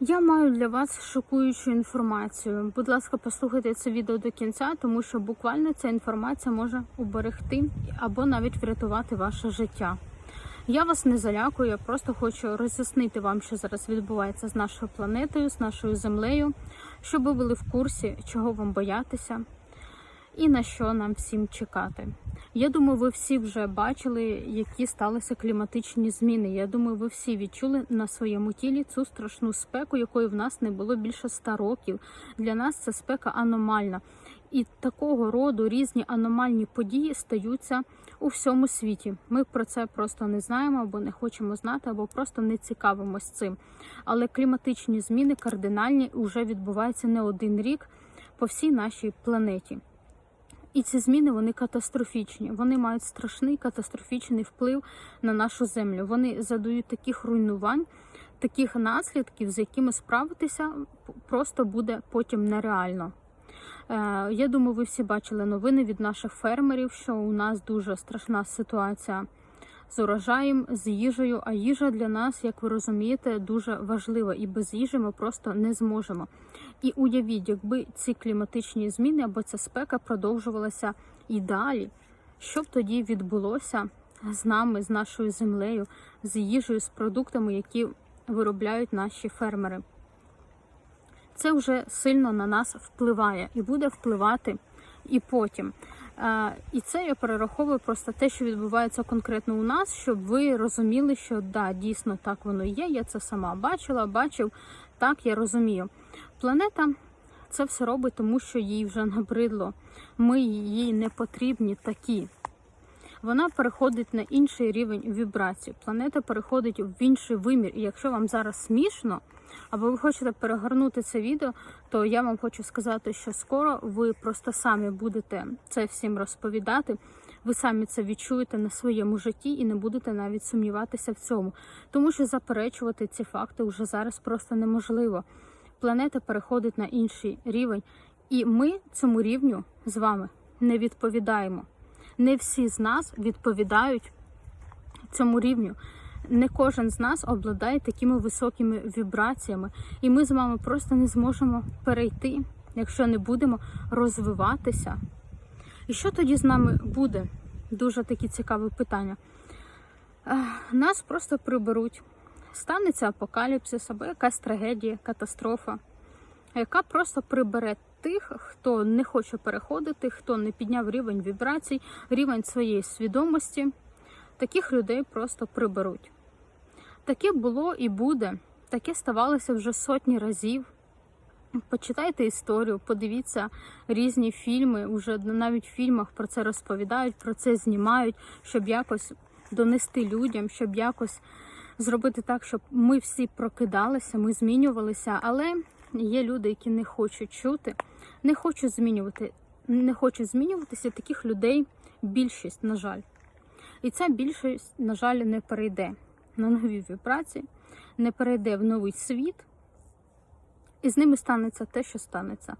Я маю для вас шокуючу інформацію. Будь ласка, послухайте це відео до кінця, тому що буквально ця інформація може уберегти або навіть врятувати ваше життя. Я вас не залякую, я просто хочу роз'яснити вам, що зараз відбувається з нашою планетою, з нашою землею, щоб ви були в курсі, чого вам боятися і на що нам всім чекати. Я думаю, ви всі вже бачили, які сталися кліматичні зміни. Я думаю, ви всі відчули на своєму тілі цю страшну спеку, якої в нас не було більше ста років. Для нас це спека аномальна. І такого роду різні аномальні події стаються у всьому світі. Ми про це просто не знаємо або не хочемо знати, або просто не цікавимось цим. Але кліматичні зміни кардинальні вже відбуваються не один рік по всій нашій планеті. І ці зміни вони катастрофічні. Вони мають страшний катастрофічний вплив на нашу землю. Вони задають таких руйнувань, таких наслідків, з якими справитися просто буде потім нереально. Е, Я думаю, ви всі бачили новини від наших фермерів, що у нас дуже страшна ситуація з урожаєм, з їжею. А їжа для нас, як ви розумієте, дуже важлива, і без їжі ми просто не зможемо. І уявіть, якби ці кліматичні зміни або ця спека продовжувалася і далі, що б тоді відбулося з нами, з нашою землею, з їжею, з продуктами, які виробляють наші фермери. Це вже сильно на нас впливає і буде впливати і потім. І це я перераховую просто те, що відбувається конкретно у нас, щоб ви розуміли, що да, дійсно так воно є. Я це сама бачила, бачив, так я розумію. Планета це все робить, тому що їй вже набридло. Ми їй не потрібні такі. Вона переходить на інший рівень вібрацій. Планета переходить в інший вимір. І якщо вам зараз смішно, або ви хочете перегорнути це відео, то я вам хочу сказати, що скоро ви просто самі будете це всім розповідати. Ви самі це відчуєте на своєму житті і не будете навіть сумніватися в цьому, тому що заперечувати ці факти вже зараз просто неможливо. Планета переходить на інший рівень, і ми цьому рівню з вами не відповідаємо. Не всі з нас відповідають цьому рівню. Не кожен з нас обладає такими високими вібраціями, і ми з вами просто не зможемо перейти, якщо не будемо розвиватися. І що тоді з нами буде? Дуже такі цікаві питання. Нас просто приберуть. Станеться апокаліпсис або якась трагедія, катастрофа, яка просто прибере тих, хто не хоче переходити, хто не підняв рівень вібрацій, рівень своєї свідомості. Таких людей просто приберуть. Таке було і буде. Таке ставалося вже сотні разів. Почитайте історію, подивіться різні фільми. Уже навіть в фільмах про це розповідають, про це знімають, щоб якось донести людям, щоб якось зробити так, щоб ми всі прокидалися, ми змінювалися. Але є люди, які не хочуть чути, не хочуть змінювати, не хочуть змінюватися. Таких людей більшість, на жаль. І ця більшість, на жаль, не перейде на нові вібрації, не перейде в новий світ, і з ними станеться те, що станеться.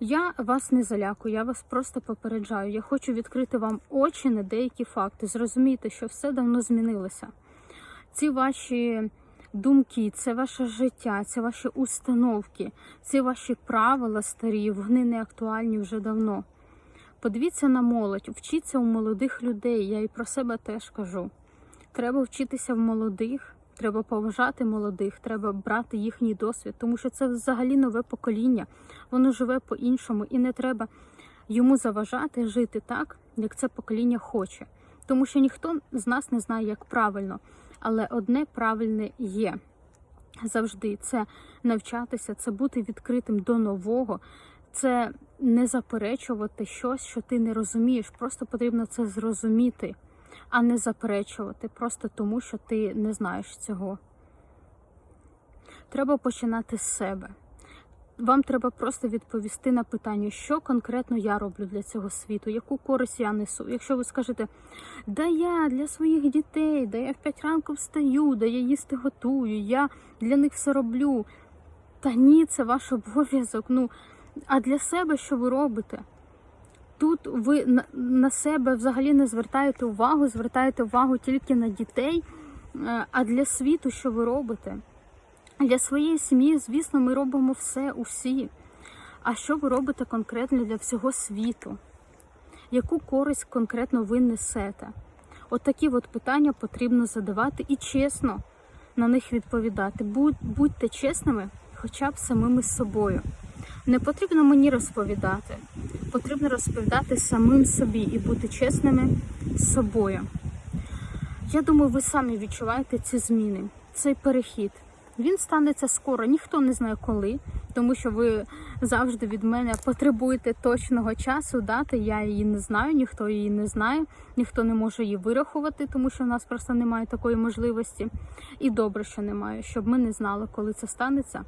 Я вас не залякую, я вас просто попереджаю. Я хочу відкрити вам очі на деякі факти, зрозуміти, що все давно змінилося. Ці ваші думки, це ваше життя, це ваші установки, ці ваші правила старі, вони не актуальні вже давно. Подивіться на молодь, вчіться у молодих людей. Я і про себе теж кажу. Треба вчитися в молодих, треба поважати молодих, треба брати їхній досвід, тому що це взагалі нове покоління, воно живе по-іншому і не треба йому заважати жити так, як це покоління хоче. Тому що ніхто з нас не знає, як правильно, але одне правильне є. Завжди це навчатися, це бути відкритим до нового, це не заперечувати щось, що ти не розумієш. Просто потрібно це зрозуміти, а не заперечувати, просто тому, що ти не знаєш цього. Треба починати з себе. Вам треба просто відповісти на питання, що конкретно я роблю для цього світу, яку користь я несу. Якщо ви скажете, да я для своїх дітей, да я в 5 ранку встаю, да я їсти готую, я для них все роблю. Та ні, це ваш обов'язок. Ну, а для себе що ви робите? Тут ви на, себе взагалі не звертаєте увагу, звертаєте увагу тільки на дітей, е, а для світу що ви робите? Для своєї сім'ї, звісно, ми робимо все усі. А що ви робите конкретно для всього світу? Яку користь конкретно ви несете? От такі от питання потрібно задавати і чесно на них відповідати. Будь, будьте чесними хоча б самими собою. Не потрібно мені розповідати, потрібно розповідати самим собі і бути чесними з собою. Я думаю, ви самі відчуваєте ці зміни, цей перехід. Він станеться скоро, ніхто не знає коли, тому що ви завжди від мене потребуєте точного часу, дати. Я її не знаю, ніхто її не знає, ніхто не може її вирахувати, тому що в нас просто немає такої можливості. І добре, що немає, щоб ми не знали, коли це станеться,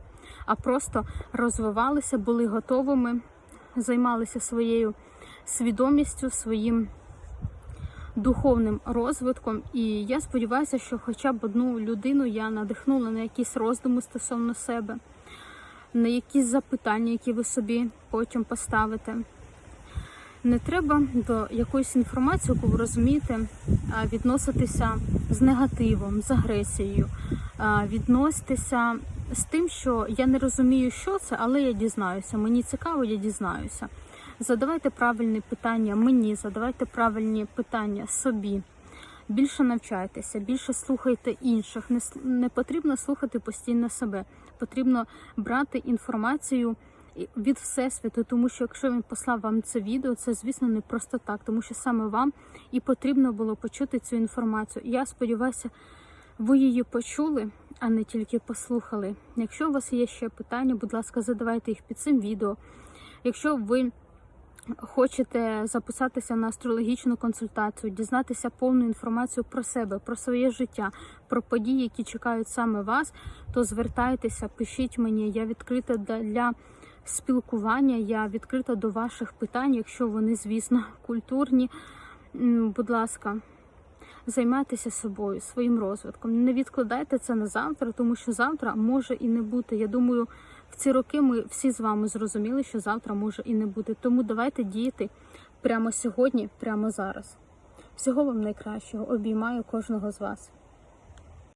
а просто розвивалися, були готовими, займалися своєю свідомістю, своїм духовним розвитком. І я сподіваюся, що хоча б одну людину я надихнула на якісь роздуми стосовно себе, на якісь запитання, які ви собі потім поставите. Не треба до якоїсь інформації, яку ви розумієте, відноситися з негативом, з агресією, відноситися з тим, що я не розумію, що це, але я дізнаюся. Мені цікаво, я дізнаюся. Задавайте правильні питання мені, задавайте правильні питання собі. Більше навчайтеся, більше слухайте інших. Не, не потрібно слухати постійно себе. Потрібно брати інформацію від Всесвіту, тому що якщо він послав вам це відео, це звісно не просто так, тому що саме вам і потрібно було почути цю інформацію. Я сподіваюся, ви її почули, а не тільки послухали. Якщо у вас є ще питання, будь ласка, задавайте їх під цим відео. Якщо ви хочете записатися на астрологічну консультацію, дізнатися повну інформацію про себе, про своє життя, про події, які чекають саме вас, то звертайтеся, пишіть мені. Я відкрита для- спілкування. Я відкрита до ваших питань, якщо вони, звісно, культурні. Будь ласка. Займайтеся собою, своїм розвитком. Не відкладайте це на завтра, тому що завтра може і не бути. Я думаю, ці роки ми всі з вами зрозуміли, що завтра може і не бути. Тому давайте діяти прямо сьогодні, прямо зараз. Всього вам найкращого. Обіймаю кожного з вас.